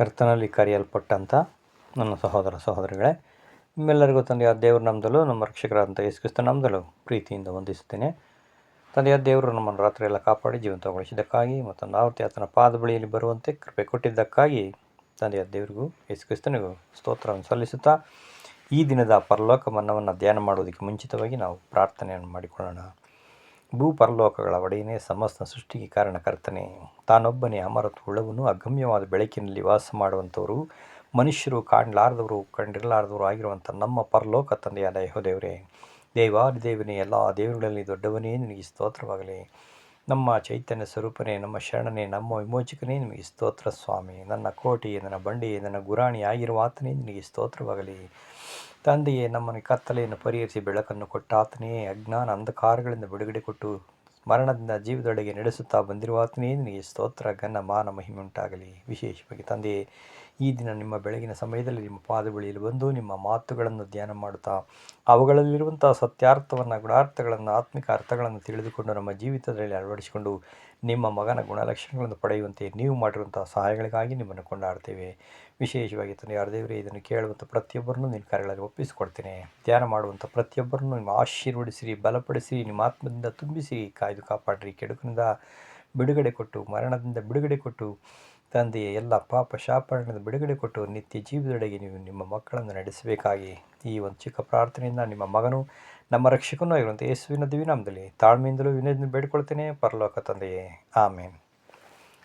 ಕರ್ತನಲ್ಲಿ ಕರೆಯಲ್ಪಟ್ಟಂಥ ನನ್ನ ಸಹೋದರ ಸಹೋದರಿಗಳೇ, ನಿಮ್ಮೆಲ್ಲರಿಗೂ ತಂದೆಯ ದೇವರು ನಮ್ಮದಲ್ಲೂ ನಮ್ಮ ರಕ್ಷಕರಾದಂಥ ಯೇಸುಕ್ರಿಸ್ತ ನಮ್ಮದಲ್ಲೂ ಪ್ರೀತಿಯಿಂದ ವಂದಿಸುತ್ತೇನೆ. ತಂದೆಯ ದೇವರು ನಮ್ಮನ್ನು ರಾತ್ರಿಯೆಲ್ಲ ಕಾಪಾಡಿ ಜೀವಂತಗೊಳಿಸಿದ್ದಕ್ಕಾಗಿ ಮತ್ತು ನಾವು ಆತನ ಪಾದ ಬಳಿಯಲ್ಲಿ ಬರುವಂತೆ ಕೃಪೆ ಕೊಟ್ಟಿದ್ದಕ್ಕಾಗಿ ತಂದೆಯ ದೇವರಿಗೂ ಯೇಸುಕ್ರಿಸ್ತನಿಗೂ ಸ್ತೋತ್ರವನ್ನು ಸಲ್ಲಿಸುತ್ತಾ ಈ ದಿನದ ಪರಲೋಕ ಮನ್ನವನ್ನು ಧ್ಯಾನ ಮಾಡುವುದಕ್ಕೆ ಮುಂಚಿತವಾಗಿ ನಾವು ಪ್ರಾರ್ಥನೆಯನ್ನು ಮಾಡಿಕೊಳ್ಳೋಣ. ಭೂ ಪರಲೋಕಗಳ ಒಡೆಯನೇ ಸಮಸ್ತ ಸೃಷ್ಟಿಗೆ ಕಾರಣಕರ್ತನೇ. ತಾನೊಬ್ಬನೇ ಅಮರತ್ವ ಉಳ್ಳವನು, ಅಗಮ್ಯವಾದ ಬೆಳಕಿನಲ್ಲಿ ವಾಸ ಮಾಡುವಂಥವರು, ಮನುಷ್ಯರು ಕಾಣಲಾರದವರು, ಕಂಡಿರಲಾರದವರು ಆಗಿರುವಂಥ ನಮ್ಮ ಪರಲೋಕ ತಂದೆಯಾದ ಯಹೋದೇವರೇ. ದೇವಾದಿ ದೇವನೇ, ಎಲ್ಲ ದೇವರುಗಳಲ್ಲಿ ದೊಡ್ಡವನೇ, ನಿನಗೆ ಸ್ತೋತ್ರವಾಗಲಿ. ನಮ್ಮ ಚೈತನ್ಯ ಸ್ವರೂಪನೇ, ನಮ್ಮ ಶರಣನೇ, ನಮ್ಮ ವಿಮೋಚಕನೇ ನಿಮಗೆ ಸ್ತೋತ್ರ ಸ್ವಾಮಿ. ನನ್ನ ಕೋಟಿ ನನ್ನ ಬಂಡಿ ನನ್ನ ಗುರಾಣಿ ಆಗಿರುವ ಆತನೇ ನಿನಗೆ ಸ್ತೋತ್ರವಾಗಲಿ. ತಂದೆಯೇ ನಮ್ಮನ್ನು ಕತ್ತಲೆಯನ್ನು ಪರಿಹರಿಸಿ ಬೆಳಕನ್ನು ಕೊಟ್ಟ ಆತನೇ ಅಜ್ಞಾನ ಅಂಧಕಾರಗಳಿಂದ ಬಿಡುಗಡೆ ಕೊಟ್ಟು ಮರಣದಿಂದ ಜೀವದೊಳಗೆ ನಡೆಸುತ್ತಾ ಬಂದಿರುವ ಆತನೇ ನಿನಗೆ ಸ್ತೋತ್ರ, ಘನ, ಮಾನ, ಮಹಿಮೆ ಉಂಟಾಗಲಿ. ವಿಶೇಷವಾಗಿ ತಂದೆಯೇ, ಈ ದಿನ ನಿಮ್ಮ ಬೆಳಗಿನ ಸಮಯದಲ್ಲಿ ನಿಮ್ಮ ಪಾದ ಬಳಿಯಲ್ಲಿ ಬಂದು ನಿಮ್ಮ ಮಾತುಗಳನ್ನು ಧ್ಯಾನ ಮಾಡುತ್ತಾ ಅವುಗಳಲ್ಲಿರುವಂಥ ಸತ್ಯಾರ್ಥವನ್ನು, ಗುಣಾರ್ಥಗಳನ್ನು, ಆತ್ಮಿಕ ಅರ್ಥಗಳನ್ನು ತಿಳಿದುಕೊಂಡು ನಮ್ಮ ಜೀವಿತದಲ್ಲಿ ಅಳವಡಿಸಿಕೊಂಡು ನಿಮ್ಮ ಮಗನ ಗುಣಲಕ್ಷಣಗಳನ್ನು ಪಡೆಯುವಂತೆ ನೀವು ಮಾಡಿರುವಂಥ ಸಹಾಯಗಳಿಗಾಗಿ ನಿಮ್ಮನ್ನು ಕೊಂಡಾಡ್ತೇವೆ ವಿಶೇಷವಾಗಿ ತನ್ನ ಯಾರದೇವರೇ ಇದನ್ನು ಕೇಳುವಂಥ ಪ್ರತಿಯೊಬ್ಬರನ್ನು ನಿನ್ನ ಕಾರ್ಯಗಳಲ್ಲಿ ಒಪ್ಪಿಸಿಕೊಡ್ತೇನೆ. ಧ್ಯಾನ ಮಾಡುವಂಥ ಪ್ರತಿಯೊಬ್ಬರನ್ನು ನಿಮ್ಮ ಆಶೀರ್ವದಿಸಿ ಬಲಪಡಿಸಿರಿ, ನಿಮ್ಮ ಆತ್ಮದಿಂದ ತುಂಬಿಸಿ ಕಾಯ್ದು ಕಾಪಾಡಿರಿ. ಕೆಡುಕಿನಿಂದ ಬಿಡುಗಡೆ ಕೊಟ್ಟು, ಮರಣದಿಂದ ಬಿಡುಗಡೆ ಕೊಟ್ಟು ತಂದೆಯ ಎಲ್ಲ ಪಾಪ ಶಾಪರಣದ ಬಿಡುಗಡೆ ಕೊಟ್ಟು ನಿತ್ಯ ಜೀವದೊಳಗೆ ನೀವು ನಿಮ್ಮ ಮಕ್ಕಳನ್ನು ನಡೆಸಬೇಕಾಗಿ ಈ ಒಂದು ಚಿಕ್ಕ ಪ್ರಾರ್ಥನೆಯಿಂದ ನಿಮ್ಮ ಮಗನು, ನಮ್ಮ ರಕ್ಷಕನೂ ಆಗಿರುವಂಥ ಯೇಸುವಿನ ದಿವಿನಾಮದಲ್ಲಿ ತಾಳ್ಮೆಯಿಂದಲೂ ವಿನಯದಿಂದ ಬೇಡಿಕೊಳ್ತೇನೆ ಪರಲೋಕ ತಂದೆಯೇ, ಆಮೇನ್.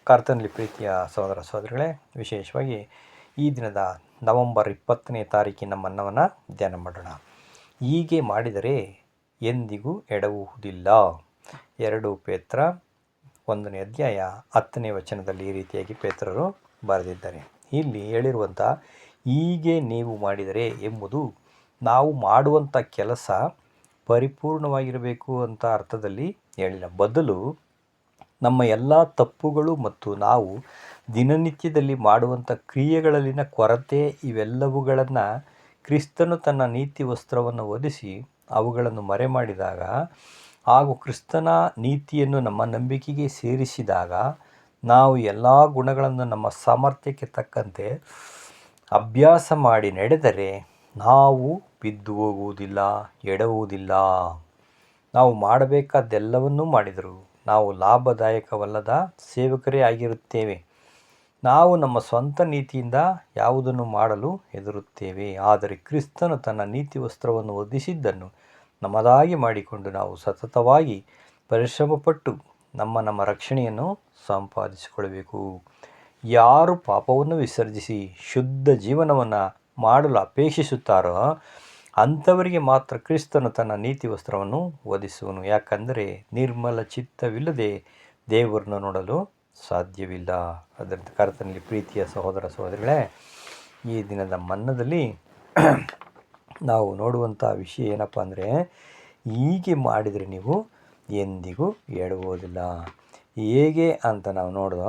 ಕರ್ತನಲ್ಲಿ ಪ್ರೀತಿಯ ಸಹೋದರ ಸಹೋದರಿಗಳೇ, ವಿಶೇಷವಾಗಿ ಈ ದಿನದ ನವಂಬರ್ ಇಪ್ಪತ್ತನೇ ತಾರೀಕಿನ ಮನ್ನವನ್ನು ಧ್ಯಾನ ಮಾಡೋಣ. ಹೀಗೆ ಮಾಡಿದರೆ ಎಂದಿಗೂ ಎಡವುವುದಿಲ್ಲ ಎರಡು ಪೇತ್ರ ಒಂದನೇ ಅಧ್ಯಾಯ ಹತ್ತನೇ ವಚನದಲ್ಲಿ ಈ ರೀತಿಯಾಗಿ ಪೇತ್ರರು ಬರೆದಿದ್ದಾರೆ. ಇಲ್ಲಿ ಹೇಳಿರುವಂಥ, ಹೀಗೆ ನೀವು ಮಾಡಿದರೆ ಎಂಬುದು ನಾವು ಮಾಡುವಂಥ ಕೆಲಸ ಪರಿಪೂರ್ಣವಾಗಿರಬೇಕು ಅಂತ ಅರ್ಥದಲ್ಲಿ ಹೇಳಿಲ್ಲ ಬದಲು ನಮ್ಮ ಎಲ್ಲ ತಪ್ಪುಗಳು ಮತ್ತು ನಾವು ದಿನನಿತ್ಯದಲ್ಲಿ ಮಾಡುವಂಥ ಕ್ರಿಯೆಗಳಲ್ಲಿನ ಕೊರತೆ ಇವೆಲ್ಲವುಗಳನ್ನು ಕ್ರಿಸ್ತನು ತನ್ನ ನೀತಿ ವಸ್ತ್ರವನ್ನು ಒದಿಸಿ ಅವುಗಳನ್ನು ಮರೆ ಮಾಡಿದಾಗ ಹಾಗೂ ಕ್ರಿಸ್ತನ ನೀತಿಯನ್ನು ನಮ್ಮ ನಂಬಿಕೆಗೆ ಸೇರಿಸಿದಾಗ ನಾವು ಎಲ್ಲ ಗುಣಗಳನ್ನು ನಮ್ಮ ಸಾಮರ್ಥ್ಯಕ್ಕೆ ತಕ್ಕಂತೆ ಅಭ್ಯಾಸ ಮಾಡಿ ನಡೆದರೆ ನಾವು ಬಿದ್ದು ಹೋಗುವುದಿಲ್ಲ, ಎಡವುವುದಿಲ್ಲ. ನಾವು ಮಾಡಬೇಕಾದ್ದೆಲ್ಲವನ್ನೂ ಮಾಡಿದರು. ನಾವು ಲಾಭದಾಯಕವಲ್ಲದ ಸೇವಕರೇ ಆಗಿರುತ್ತೇವೆ. ನಾವು ನಮ್ಮ ಸ್ವಂತ ನೀತಿಯಿಂದ ಯಾವುದನ್ನು ಮಾಡಲು ಹೆದರುತ್ತೇವೆ. ಆದರೆ ಕ್ರಿಸ್ತನು ತನ್ನ ನೀತಿ ವಸ್ತ್ರವನ್ನು ಒದಿಸಿದ್ದನ್ನು ನಮ್ಮದಾಗಿ ಮಾಡಿಕೊಂಡು ನಾವು ಸತತವಾಗಿ ಪರಿಶ್ರಮಪಟ್ಟು ನಮ್ಮ ನಮ್ಮ ರಕ್ಷಣೆಯನ್ನು ಸಂಪಾದಿಸಿಕೊಳ್ಳಬೇಕು. ಯಾರು ಪಾಪವನ್ನು ವಿಸರ್ಜಿಸಿ ಶುದ್ಧ ಜೀವನವನ್ನು ಮಾಡಲು ಅಪೇಕ್ಷಿಸುತ್ತಾರೋ ಅಂಥವರಿಗೆ ಮಾತ್ರ ಕ್ರಿಸ್ತನು ತನ್ನ ನೀತಿ ವಸ್ತ್ರವನ್ನು ಒದಿಸುವನು ಯಾಕಂದರೆ ನಿರ್ಮಲ ಚಿತ್ತವಿಲ್ಲದೆ ದೇವರನ್ನು ನೋಡಲು ಸಾಧ್ಯವಿಲ್ಲ. ಅದರ ಕರ್ತನಲ್ಲಿ ಪ್ರೀತಿಯ ಸಹೋದರ ಸಹೋದರಿಗಳೇ, ಈ ದಿನದ ಮನ್ನದಲ್ಲಿ ನಾವು ನೋಡುವಂಥ ವಿಷಯ ಏನಪ್ಪ ಅಂದರೆ, ಹೀಗೆ ಮಾಡಿದರೆ ನೀವು ಎಂದಿಗೂ ಹೇಳುವುದಿಲ್ಲ ಹೇಗೆ ಅಂತ ನಾವು ನೋಡೋ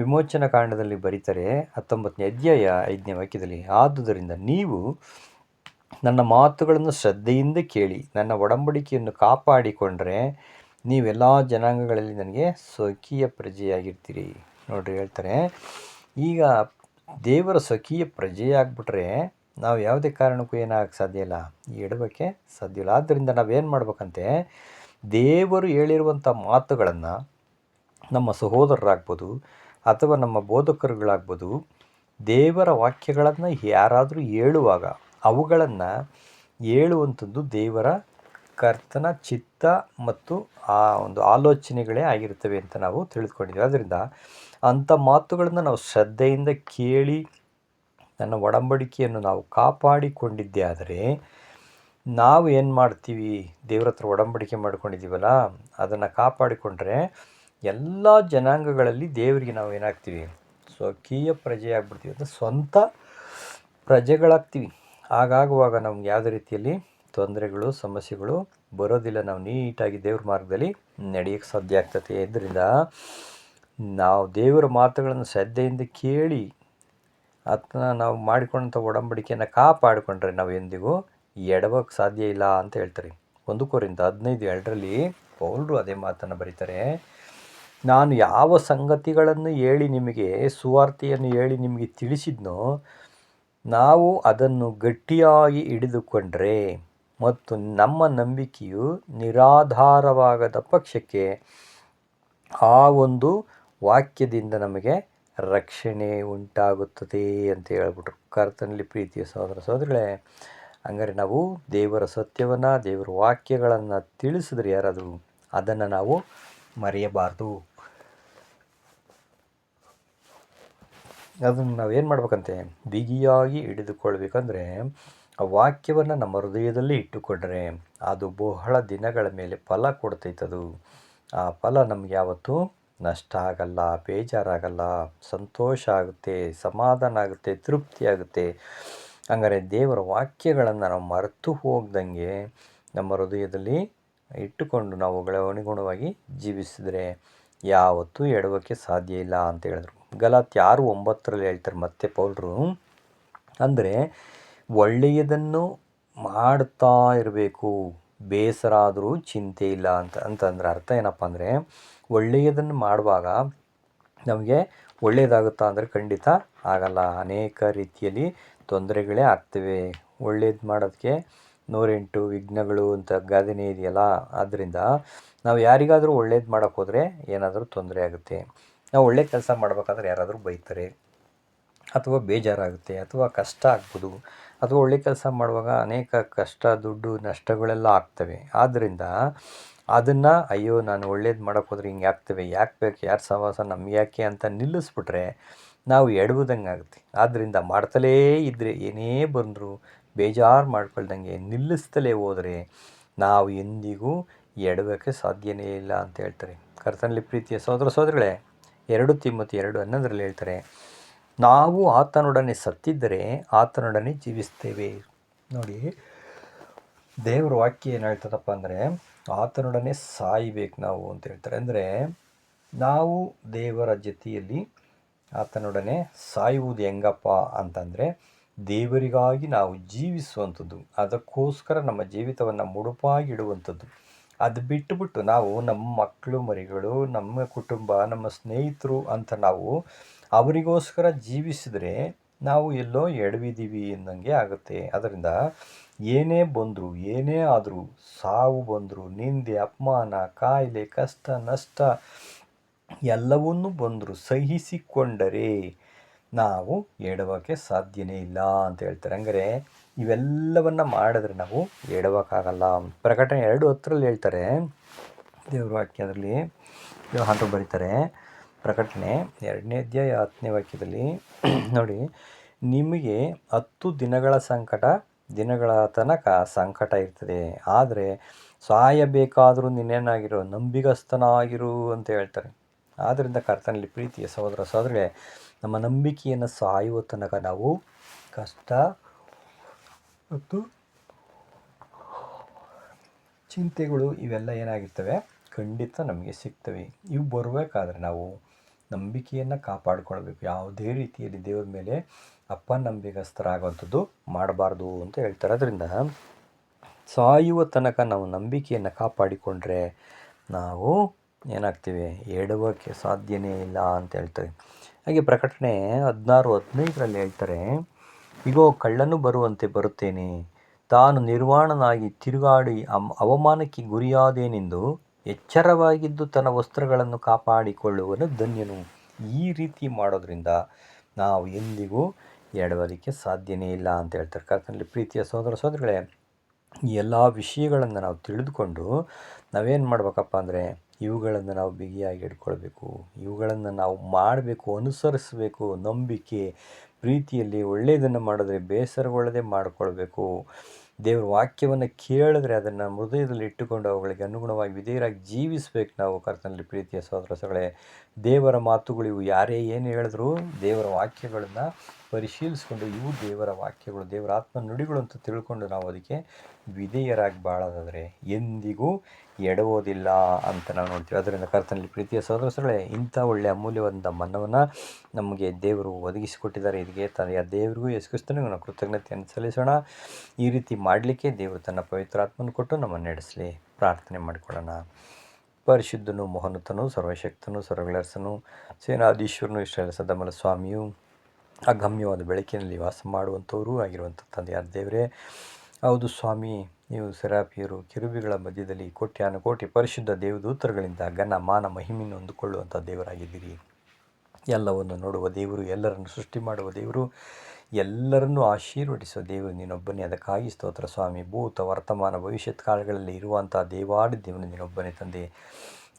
ವಿಮೋಚನ ಕಾಂಡದಲ್ಲಿ ಬರೀತಾರೆ ಹತ್ತೊಂಬತ್ತನೇ ಅಧ್ಯಾಯ ಐದನೇ ವಾಕ್ಯದಲ್ಲಿ, ಆದುದರಿಂದ ನೀವು ನನ್ನ ಮಾತುಗಳನ್ನು ಶ್ರದ್ಧೆಯಿಂದ ಕೇಳಿ, ನನ್ನ ಒಡಂಬಡಿಕೆಯನ್ನು ಕಾಪಾಡಿಕೊಂಡ್ರೆ ನೀವೆಲ್ಲ ಜನಾಂಗಗಳಲ್ಲಿ ನನಗೆ ಸ್ವಕೀಯ ಪ್ರಜೆಯಾಗಿರ್ತೀರಿ. ನೋಡ್ರಿ ಹೇಳ್ತಾರೆ. ಈಗ ದೇವರ ಸ್ವಕೀಯ ಪ್ರಜೆಯಾಗ್ಬಿಟ್ರೆ ನಾವು ಯಾವುದೇ ಕಾರಣಕ್ಕೂ ಏನಾಗಕ್ಕೆ ಸಾಧ್ಯ ಇಲ್ಲ. ಈ ಎಡವಕ್ಕೆ ಸಾಧ್ಯ ಇಲ್ಲ. ಆದ್ದರಿಂದ ನಾವೇನು ಮಾಡ್ಬೇಕಂತೆ? ದೇವರು ಹೇಳಿರುವಂಥ ಮಾತುಗಳನ್ನು ನಮ್ಮ ಸಹೋದರರಾಗ್ಬೋದು ಅಥವಾ ನಮ್ಮ ಬೋಧಕರುಗಳಾಗ್ಬೋದು ದೇವರ ವಾಕ್ಯಗಳನ್ನು ಯಾರಾದರೂ ಹೇಳುವಾಗ ಅವುಗಳನ್ನು ಹೇಳುವಂಥದ್ದು ದೇವರ ಕರ್ತನ ಚಿತ್ತ ಮತ್ತು ಆ ಒಂದು ಆಲೋಚನೆಗಳೇ ಆಗಿರ್ತವೆ ಅಂತ ನಾವು ತಿಳಿದುಕೊಂಡಿದ್ದೀವಿ. ಅದರಿಂದ ಅಂಥ ಮಾತುಗಳನ್ನು ನಾವು ಶ್ರದ್ಧೆಯಿಂದ ಕೇಳಿ ನನ್ನ ಒಡಂಬಡಿಕೆಯನ್ನು ನಾವು ಕಾಪಾಡಿಕೊಂಡಿದ್ದೇ ಆದರೆ ನಾವು ಏನು ಮಾಡ್ತೀವಿ? ದೇವ್ರ ಹತ್ರ ಒಡಂಬಡಿಕೆ ಮಾಡ್ಕೊಂಡಿದ್ದೀವಲ್ಲ, ಅದನ್ನು ಕಾಪಾಡಿಕೊಂಡ್ರೆ ಎಲ್ಲ ಜನಾಂಗಗಳಲ್ಲಿ ದೇವರಿಗೆ ನಾವು ಏನಾಗ್ತೀವಿ? ಸ್ವಕೀಯ ಪ್ರಜೆ ಆಗ್ಬಿಡ್ತೀವಿ ಅಂದರೆ ಸ್ವಂತ ಪ್ರಜೆಗಳಾಗ್ತೀವಿ. ಹಾಗಾಗುವಾಗ ನಮ್ಗೆ ಯಾವುದೇ ರೀತಿಯಲ್ಲಿ ತೊಂದರೆಗಳು, ಸಮಸ್ಯೆಗಳು ಬರೋದಿಲ್ಲ. ನಾವು ನೀಟಾಗಿ ದೇವ್ರ ಮಾರ್ಗದಲ್ಲಿ ನಡೆಯೋಕ್ಕೆ ಸಾಧ್ಯ ಆಗ್ತದೆ. ಇದರಿಂದ ನಾವು ದೇವರ ಮಾತುಗಳನ್ನು ಶ್ರದ್ಧೆಯಿಂದ ಕೇಳಿ ಅದನ್ನ ನಾವು ಮಾಡಿಕೊಂಡಂಥ ಒಡಂಬಡಿಕೆಯನ್ನು ಕಾಪಾಡಿಕೊಂಡ್ರೆ ನಾವು ಎಂದಿಗೂ ಎಡವಕ್ಕೆ ಸಾಧ್ಯ ಇಲ್ಲ ಅಂತ ಹೇಳ್ತಾರೆ. ಒಂದು ಕೋರಿಂದ ಹದಿನೈದು ಎರಡರಲ್ಲಿ ಪೌಲ್ರು ಅದೇ ಮಾತನ್ನು ಬರೀತಾರೆ, ನಾನು ಯಾವ ಸಂಗತಿಗಳನ್ನು ಹೇಳಿ ನಿಮಗೆ, ಸುವಾರ್ತೆಯನ್ನು ಹೇಳಿ ನಿಮಗೆ ತಿಳಿಸಿದ್ನೋ, ನಾವು ಅದನ್ನು ಗಟ್ಟಿಯಾಗಿ ಹಿಡಿದುಕೊಂಡ್ರೆ ಮತ್ತು ನಮ್ಮ ನಂಬಿಕೆಯು ನಿರಾಧಾರವಾಗದ ಪಕ್ಷಕ್ಕೆ ಆ ಒಂದು ವಾಕ್ಯದಿಂದ ನಮಗೆ ರಕ್ಷಣೆ ಉಂಟಾಗುತ್ತದೆ ಅಂತ ಹೇಳ್ಬಿಟ್ರು. ಕರ್ತನಲ್ಲಿ ಪ್ರೀತಿಯ ಸಹೋದರ ಸಹೋದರಗಳೇ, ಹಂಗಾರೆ ನಾವು ದೇವರ ಸತ್ಯವನ್ನು, ದೇವರ ವಾಕ್ಯಗಳನ್ನು ತಿಳಿಸಿದ್ರೆ ಯಾರಾದರೂ ಅದನ್ನು ನಾವು ಮರೆಯಬಾರ್ದು. ಅದನ್ನು ನಾವೇನು ಮಾಡ್ಬೇಕಂತೆ? ಬಿಗಿಯಾಗಿ ಹಿಡಿದುಕೊಳ್ಬೇಕಂದ್ರೆ ಆ ವಾಕ್ಯವನ್ನು ನಮ್ಮ ಹೃದಯದಲ್ಲಿ ಇಟ್ಟುಕೊಂಡ್ರೆ ಅದು ಬಹಳ ದಿನಗಳ ಮೇಲೆ ಫಲ ಕೊಡ್ತೈತದು. ಆ ಫಲ ನಮ್ಗೆ ಯಾವತ್ತೂ ನಷ್ಟ ಆಗಲ್ಲ, ಬೇಜಾರಾಗಲ್ಲ, ಸಂತೋಷ ಆಗುತ್ತೆ, ಸಮಾಧಾನ ಆಗುತ್ತೆ, ತೃಪ್ತಿ ಆಗುತ್ತೆ. ಹಂಗಾರೆ ದೇವರ ವಾಕ್ಯಗಳನ್ನು ನಾವು ಮರೆತು ಹೋಗ್ದಂಗೆ ನಮ್ಮ ಹೃದಯದಲ್ಲಿ ಇಟ್ಟುಕೊಂಡು ನಾವು ಅನುಗುಣವಾಗಿ ಜೀವಿಸಿದರೆ ಯಾವತ್ತೂ ಎಡವಕ್ಕೆ ಸಾಧ್ಯ ಇಲ್ಲ ಅಂತ ಹೇಳಿದ್ರು. ಗಲಾತ್ ಯಾರು ಒಂಬತ್ತರಲ್ಲಿ ಹೇಳ್ತಾರೆ ಮತ್ತೆ ಪೌಲ್ರು. ಅಂದರೆ ಒಳ್ಳೆಯದನ್ನು ಮಾಡ್ತಾ ಇರಬೇಕು. ಬೇಸರ ಆದರೂ ಚಿಂತೆ ಇಲ್ಲ ಅಂತ ಅಂತಂದ್ರೆ ಅರ್ಥ ಏನಪ್ಪ ಅಂದರೆ ಒಳ್ಳೆಯದನ್ನು ಮಾಡುವಾಗ ನಮಗೆ ಒಳ್ಳೆಯದಾಗುತ್ತಾ ಅಂದರೆ ಖಂಡಿತ ಆಗಲ್ಲ. ಅನೇಕ ರೀತಿಯಲ್ಲಿ ತೊಂದರೆಗಳೇ ಆಗ್ತವೆ. ಒಳ್ಳೇದು ಮಾಡೋದಕ್ಕೆ ನೂರೆಂಟು ವಿಘ್ನಗಳು ಅಂತ ಗಾದೆನೇ ಇದೆಯಲ್ಲ. ಆದ್ದರಿಂದ ನಾವು ಯಾರಿಗಾದರೂ ಒಳ್ಳೇದು ಮಾಡೋಕ್ಕೆ ಹೋದರೆ ಏನಾದರೂ ತೊಂದರೆ ಆಗುತ್ತೆ. ನಾವು ಒಳ್ಳೆ ಕೆಲಸ ಮಾಡ್ಬೇಕಾದ್ರೆ ಯಾರಾದರೂ ಬೈತಾರೆ. ಅಥವಾ ಬೇಜಾರಾಗುತ್ತೆ, ಅಥವಾ ಕಷ್ಟ ಆಗ್ಬೋದು. ಅಥವಾ ಒಳ್ಳೆ ಕೆಲಸ ಮಾಡುವಾಗ ಅನೇಕ ಕಷ್ಟ, ದುಡ್ಡು, ನಷ್ಟಗಳೆಲ್ಲ ಆಗ್ತವೆ. ಆದ್ದರಿಂದ ಅದನ್ನು, ಅಯ್ಯೋ, ನಾನು ಒಳ್ಳೇದು ಮಾಡೋಕ್ಕೆ ಹೋದ್ರೆ ಹಿಂಗೆ ಆಗ್ತವೆ. ಯಾಕೆ ಬೇಕು? ಯಾರು ಸಹವಾಸ? ನಮ್ಗೆ ಯಾಕೆ? ಅಂತ ನಿಲ್ಲಿಸ್ಬಿಟ್ರೆ ನಾವು ಎಡವುದಂಗೆ ಆಗುತ್ತೆ. ಆದ್ದರಿಂದ ಮಾಡ್ತಲೇ ಇದ್ದರೆ ಏನೇ ಬಂದರೂ ಬೇಜಾರು ಮಾಡ್ಕೊಳ್ದಂಗೆ ನಿಲ್ಲಿಸ್ತಲೇ ಹೋದರೆ ನಾವು ಎಂದಿಗೂ ಎಡವಕ್ಕೆ ಸಾಧ್ಯನೇ ಇಲ್ಲ ಅಂತ ಹೇಳ್ತಾರೆ. ಕರ್ತನಲ್ಲಿ ಪ್ರೀತಿಯ ಸೋದರ ಸೋದರಿಗಳೇ ಎರಡು ತಿಮ್ಮತಿ ಎರಡು ಹನ್ನೊಂದರಲ್ಲಿ ಹೇಳ್ತಾರೆ ನಾವು ಆತನೊಡನೆ ಸತ್ತಿದ್ದರೆ ಆತನೊಡನೆ ಜೀವಿಸ್ತೇವೆ. ನೋಡಿ, ದೇವರ ವಾಕ್ಯ ಏನು ಹೇಳ್ತದಪ್ಪ ಅಂದರೆ, ಆತನೊಡನೆ ಸಾಯಬೇಕು ನಾವು ಅಂತ ಹೇಳ್ತಾರೆ. ಅಂದರೆ, ನಾವು ದೇವರ ಜೊತೆಯಲ್ಲಿ ಆತನೊಡನೆ ಸಾಯುವುದು ಹೆಂಗಪ್ಪ ಅಂತಂದರೆ, ದೇವರಿಗಾಗಿ ನಾವು ಜೀವಿಸುವಂಥದ್ದು, ಅದಕ್ಕೋಸ್ಕರ ನಮ್ಮ ಜೀವಿತವನ್ನು ಮುಡುಪಾಗಿಡುವಂಥದ್ದು. ಅದು ಬಿಟ್ಟುಬಿಟ್ಟು ನಾವು ನಮ್ಮ ಮಕ್ಕಳು ಮರಿಗಳು, ನಮ್ಮ ಕುಟುಂಬ, ನಮ್ಮ ಸ್ನೇಹಿತರು ಅಂತ ನಾವು ಅವರಿಗೋಸ್ಕರ ಜೀವಿಸಿದರೆ ನಾವು ಎಲ್ಲೋ ಎಡವಿದ್ದೀವಿ ಎಂದಂಗೆ ಆಗುತ್ತೆ. ಅದರಿಂದ ಏನೇ ಬಂದರೂ, ಏನೇ ಆದರೂ, ಸಾವು ಬಂದರೂ, ನಿಂದೆ, ಅಪಮಾನ, ಕಾಯಿಲೆ, ಕಷ್ಟ, ನಷ್ಟ, ಎಲ್ಲವನ್ನೂ ಬಂದರೂ ಸಹಿಸಿಕೊಂಡರೆ ನಾವು ಎಡವಕ್ಕೆ ಸಾಧ್ಯನೇ ಇಲ್ಲ ಅಂತ ಹೇಳ್ತಾರೆ. ಅಂದರೆ ಇವೆಲ್ಲವನ್ನು ಮಾಡಿದ್ರೆ ನಾವು ಎಡವಕ್ಕಾಗಲ್ಲ ಪ್ರಕಟಣೆ ಎರಡು ಹತ್ತರಲ್ಲಿ ಹೇಳ್ತಾರೆ. ದೇವ್ರ ವಾಕ್ಯದಲ್ಲಿ ಯೋಹಾನರು ಬರೀತಾರೆ. ಪ್ರಕಟಣೆ ಎರಡನೇ ಅಧ್ಯಾಯ ಹತ್ತನೇ ವಾಕ್ಯದಲ್ಲಿ ನೋಡಿ, ನಿಮಗೆ ಹತ್ತು ದಿನಗಳ ಸಂಕಟ ದಿನಗಳ ತನಕ ಸಂಕಟ ಇರ್ತದೆ. ಆದರೆ ಸಾಯಬೇಕಾದರೂ ನಿನ್ನೇನಾಗಿರೋ ನಂಬಿಗಸ್ತನಾಗಿರು ಅಂತ ಹೇಳ್ತಾರೆ. ಆದ್ದರಿಂದ ಕರ್ತನಲ್ಲಿ ಪ್ರೀತಿಯ ಸಹೋದರ ಸಹೋದರಗಳೇ ನಮ್ಮ ನಂಬಿಕೆಯನ್ನು ಸಾಯುವ ತನಕ ನಾವು ಕಷ್ಟ ಮತ್ತು ಚಿಂತೆಗಳು ಇವೆಲ್ಲ ಏನಾಗಿರ್ತವೆ? ಖಂಡಿತ ನಮಗೆ ಸಿಗ್ತವೆ. ಇವು ಬರಬೇಕಾದ್ರೆ ನಾವು ನಂಬಿಕೆಯನ್ನು ಕಾಪಾಡಿಕೊಳ್ಬೇಕು. ಯಾವುದೇ ರೀತಿಯಲ್ಲಿ ದೇವರ ಮೇಲೆ ಅಪ್ಪ ನಂಬಿಕಸ್ಥರಾಗುವಂಥದ್ದು ಮಾಡಬಾರ್ದು ಅಂತ ಹೇಳ್ತಾರೆ. ಅದರಿಂದ ಸಾಯುವ ತನಕ ನಾವು ನಂಬಿಕೆಯನ್ನು ಕಾಪಾಡಿಕೊಂಡ್ರೆ ನಾವು ಏನಾಗ್ತೀವಿ? ಎಡವಕ್ಕೆ ಸಾಧ್ಯನೇ ಇಲ್ಲ ಅಂತ ಹೇಳ್ತಾರೆ ಹಾಗೆ ಪ್ರಕಟಣೆ ಹದಿನಾರು, ಹದಿನೈದರಲ್ಲಿ ಹೇಳ್ತಾರೆ, ಇಗೋ, ಕಳ್ಳನು ಬರುವಂತೆ ಬರುತ್ತೇನೆ. ತಾನು ನಿರ್ವಾಣನಾಗಿ ತಿರುಗಾಡಿ ಅವಮಾನಕ್ಕೆ ಗುರಿಯಾದೇನೆಂದು ಎಚ್ಚರವಾಗಿದ್ದು ತನ್ನ ವಸ್ತ್ರಗಳನ್ನು ಕಾಪಾಡಿಕೊಳ್ಳುವನು ಧನ್ಯನು. ಈ ರೀತಿ ಮಾಡೋದ್ರಿಂದ ನಾವು ಎಂದಿಗೂ ಎಡವಲಿಕ್ಕೆ ಸಾಧ್ಯನೇ ಇಲ್ಲ ಅಂತ ಹೇಳ್ತಾರೆ ಕರ್ತನಲ್ಲಿ ಪ್ರೀತಿಯ ಸಹೋದರ ಸಹೋದರಗಳೇ. ಈ ಎಲ್ಲ ವಿಷಯಗಳನ್ನು ನಾವು ತಿಳಿದುಕೊಂಡು ನಾವೇನು ಮಾಡ್ಬೇಕಪ್ಪ ಅಂದರೆ ಇವುಗಳನ್ನು ನಾವು ಬಿಗಿಯಾಗಿ ಇಟ್ಕೊಳ್ಬೇಕು. ಇವುಗಳನ್ನು ನಾವು ಮಾಡಬೇಕು, ಅನುಸರಿಸಬೇಕು, ನಂಬಿಕೆ, ಪ್ರೀತಿಯಲ್ಲಿ ಒಳ್ಳೆಯದನ್ನು ಮಾಡಿದ್ರೆ ಬೇಸರಗೊಳ್ಳದೆ ಮಾಡಿಕೊಳ್ಬೇಕು. ದೇವರ ವಾಕ್ಯವನ್ನು ಕೇಳಿದ್ರೆ ಅದನ್ನು ಹೃದಯದಲ್ಲಿ ಇಟ್ಟುಕೊಂಡು ಅವುಗಳಿಗೆ ಅನುಗುಣವಾಗಿ ವಿಧೇಯರಾಗಿ ಜೀವಿಸಬೇಕು ನಾವು ಕರ್ತನಲ್ಲಿ ಪ್ರೀತಿಯ ಸಹೋದರ ದೇವರ ಮಾತುಗಳು ಇವು ಯಾರೇ ಏನು ಹೇಳಿದ್ರು ದೇವರ ವಾಕ್ಯಗಳನ್ನು ಪರಿಶೀಲಿಸ್ಕೊಂಡು ಇವು ದೇವರ ವಾಕ್ಯಗಳು, ದೇವರ ಆತ್ಮ ನುಡಿಗಳು ಅಂತ ತಿಳ್ಕೊಂಡು ನಾವು ಅದಕ್ಕೆ ವಿಧೇಯರಾಗಿ ಬಾಳೋದಾದರೆ ಎಂದಿಗೂ ಎಡವೋದಿಲ್ಲ ಅಂತ ನಾವು ನೋಡ್ತೀವಿ. ಅದರಿಂದ ಕರ್ತನಲ್ಲಿ ಪ್ರೀತಿಯ ಸಹೋದರಗಳೇ ಇಂಥ ಒಳ್ಳೆಯ ಅಮೂಲ್ಯವಾದ ಮನ್ನವನ್ನು ನಮಗೆ ದೇವರು ಒದಗಿಸಿಕೊಟ್ಟಿದ್ದಾರೆ ಇದಕ್ಕೆ ತನ್ನ ದೇವರಿಗೂ ಎಸ್ಕಿಸ್ತಾನೆ ನಾವು ಕೃತಜ್ಞತೆಯನ್ನು ಸಲ್ಲಿಸೋಣ. ಈ ರೀತಿ ಮಾಡಲಿಕ್ಕೆ ದೇವರು ತನ್ನ ಪವಿತ್ರಾತ್ಮನ ಕೊಟ್ಟು ನಮ್ಮನ್ನು ನಡೆಸಲಿ. ಪ್ರಾರ್ಥನೆ ಮಾಡಿಕೊಳ್ಳೋಣ. ಪರಿಶುದ್ಧನು ಮೋಹನತನು ಸರ್ವಶಕ್ತನು ಸರ್ವಗಳಸನು ಸೇನಾಧೀಶ್ವರನು ಇಷ್ಟ ಸದಮಲ ಸ್ವಾಮಿಯು ಅಗಮ್ಯವಾದ ಬೆಳಕಿನಲ್ಲಿ ವಾಸ ಮಾಡುವಂಥವರು ಆಗಿರುವಂಥ ತಂದೆಯಾದ ದೇವರೇ. ಹೌದು ಸ್ವಾಮಿ, ನೀವು ಸೆರಾಪಿಯರು ಕಿರುಬಿಗಳ ಮಧ್ಯದಲ್ಲಿ ಕೋಟ್ಯಾನು ಕೋಟಿ ಪರಿಶುದ್ಧ ದೇವದೂತರುಗಳಿಂದ ಘನ ಮಾನ ಮಹಿಮೆಯನ್ನು ಹೊಂದಿಕೊಳ್ಳುವಂಥ ದೇವರಾಗಿದ್ದೀರಿ. ಎಲ್ಲವನ್ನು ನೋಡುವ ದೇವರು, ಎಲ್ಲರನ್ನು ಸೃಷ್ಟಿ ಮಾಡುವ ದೇವರು, ಎಲ್ಲರನ್ನೂ ಆಶೀರ್ವದಿಸುವ ದೇವರು ನೀನೊಬ್ಬನೇ. ಅದಕ್ಕಾಗಿ ಸ್ತೋತ್ರ ಸ್ವಾಮಿ, ಭೂತ, ವರ್ತಮಾನ, ಭವಿಷ್ಯತ್ ಕಾಲಗಳಲ್ಲಿ ಇರುವಂಥ ದೇವಾಡಿ ದೇವನು ನೀನೊಬ್ಬನೇ ತಂದೆ.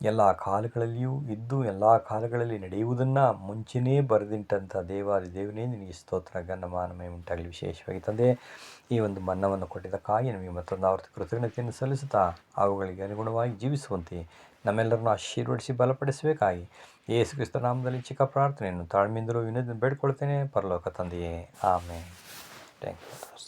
ಎಲ್ಲ ಕಾಲಗಳಲ್ಲಿಯೂ ಇದ್ದು ಎಲ್ಲ ಕಾಲಗಳಲ್ಲಿ ನಡೆಯುವುದನ್ನು ಮುಂಚೆನೇ ಬರೆದಿಟ್ಟಂಥ ದೇವಾದಿ ದೇವನೇ ನಿನಗೆ ಸ್ತೋತ್ರ ಗನ್ನಮಾನಮಯ ಉಂಟಾಗಲಿ. ವಿಶೇಷವಾಗಿ ತಂದೆ, ಈ ಒಂದು ಮನ್ನವನ್ನು ಕೊಟ್ಟಿದ್ದಕ್ಕಾಗಿ ನಮಗೆ ಮತ್ತೊಂದು ಆವೃತ್ತಿ ಕೃತಜ್ಞತೆಯನ್ನು ಸಲ್ಲಿಸುತ್ತಾ ಅವುಗಳಿಗೆ ಅನುಗುಣವಾಗಿ ಜೀವಿಸುವಂತೆ ನಮ್ಮೆಲ್ಲರನ್ನು ಆಶೀರ್ವದಿಸಿ ಬಲಪಡಿಸಬೇಕಾಗಿ ಯೇಸು ಕ್ರಿಸ್ತ ನಾಮದಲ್ಲಿ ಚಿಕ್ಕ ಪ್ರಾರ್ಥನೆಯನ್ನು ತಾಳ್ಮೆಯಿಂದಲೂ ವಿನೋದ ಬೇಡ್ಕೊಳ್ತೇನೆ. ಪರಲೋಕ ತಂದೆಯೇ ಆಮೇಲೆ ಥ್ಯಾಂಕ್ ಯು.